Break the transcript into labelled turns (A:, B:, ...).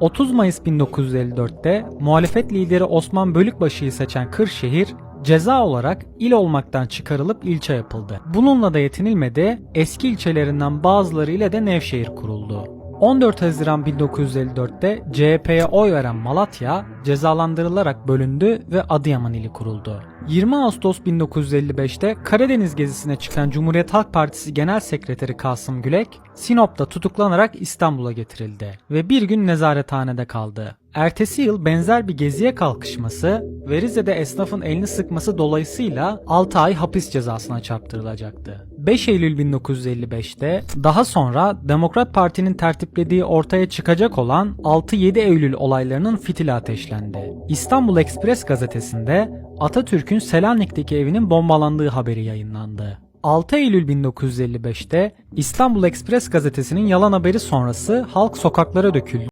A: 30 Mayıs 1954'te muhalefet lideri Osman Bölükbaşı'yı seçen Kırşehir ceza olarak il olmaktan çıkarılıp ilçe yapıldı. Bununla da yetinilmedi, eski ilçelerinden bazıları ile de Nevşehir kuruldu. 14 Haziran 1954'te CHP'ye oy veren Malatya cezalandırılarak bölündü ve Adıyaman ili kuruldu. 20 Ağustos 1955'te Karadeniz gezisine çıkan Cumhuriyet Halk Partisi Genel Sekreteri Kasım Gülek, Sinop'ta tutuklanarak İstanbul'a getirildi ve bir gün nezarethanede kaldı. Ertesi yıl benzer bir geziye kalkışması ve Rize'de esnafın elini sıkması dolayısıyla 6 ay hapis cezasına çarptırılacaktı. 5 Eylül 1955'te daha sonra Demokrat Parti'nin tertiplediği ortaya çıkacak olan 6-7 Eylül olaylarının fitili ateşlendi. İstanbul Express gazetesinde Atatürk'ün Selanik'teki evinin bombalandığı haberi yayınlandı. 6 Eylül 1955'te İstanbul Express gazetesinin yalan haberi sonrası halk sokaklara döküldü.